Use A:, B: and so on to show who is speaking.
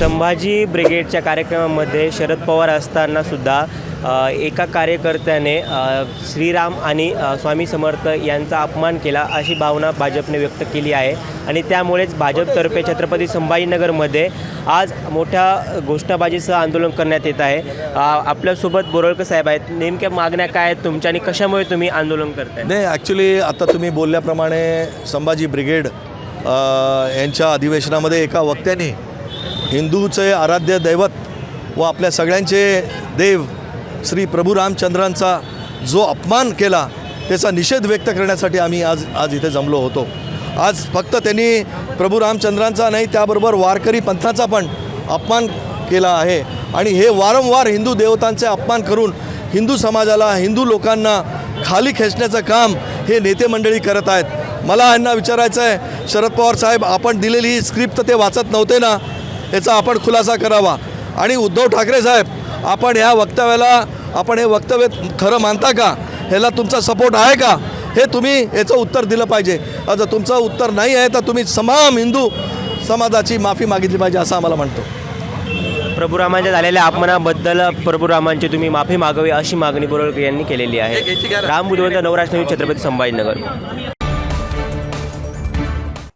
A: संभाजी ब्रिगेडच्या कार्यक्रमामध्ये शरद पवार असताना सुद्धा एका कार्यकर्त्याने श्रीराम आणि स्वामी समर्थ यांचा अपमान केला अशी भावना भाजपने व्यक्त केली आहे. आणि त्यामुळेच भाजपतर्फे छत्रपती संभाजीनगरमध्ये आज मोठ्या घोषणाबाजीसह आंदोलन करण्यात येत आहे. आपल्यासोबत बोरळकर साहेब आहेत. नेमक्या मागण्या काय आहेत तुमच्या आणि कशामुळे तुम्ही आंदोलन करताय?
B: नाही ॲक्च्युली आता तुम्ही बोलल्याप्रमाणे संभाजी ब्रिगेड यांच्या अधिवेशनामध्ये एका वक्त्याने हिंदूचे आराध्य दैवत व आपल्या सगळ्यांचे देव श्री प्रभू रामचंद्रांचा जो अपमान केला त्याचा निषेध व्यक्त करण्यासाठी आम्ही आज आज इथे जमलो होतो. आज फक्त त्यांनी प्रभू रामचंद्रांचा नाही त्याबरोबर वारकरी पंथाचा पण अपमान केला आहे. आणि हे वारंवार हिंदू देवतांचे अपमान करून हिंदू समाजाला हिंदू लोकांना खाली खेचण्याचं काम हे नेते मंडळी करत आहेत. मला यांना विचारायचं आहे शरद पवार साहेब आपण दिलेली ही स्क्रिप्ट ते वाचत नव्हते ना? याचा आपण खुलासा करावा. आणि उद्धव ठाकरे साहेब आपण ह्या वक्तव्याला आपण हे वक्तव्य खरं मानता का? ह्याला तुमचा सपोर्ट आहे का? हे तुम्ही याचं उत्तर दिलं पाहिजे. जर तुमचं उत्तर नाही आहे तर तुम्ही तमाम हिंदू समाजाची माफी मागितली पाहिजे असं आम्हाला म्हणतो.
A: प्रभुरामांच्या झालेल्या अपमानाबद्दल प्रभुरामांची तुम्ही माफी मागावी अशी मागणी बोरळकर यांनी केलेली आहे. राम बुधवंत न्यूज छत्रपती संभाजीनगर.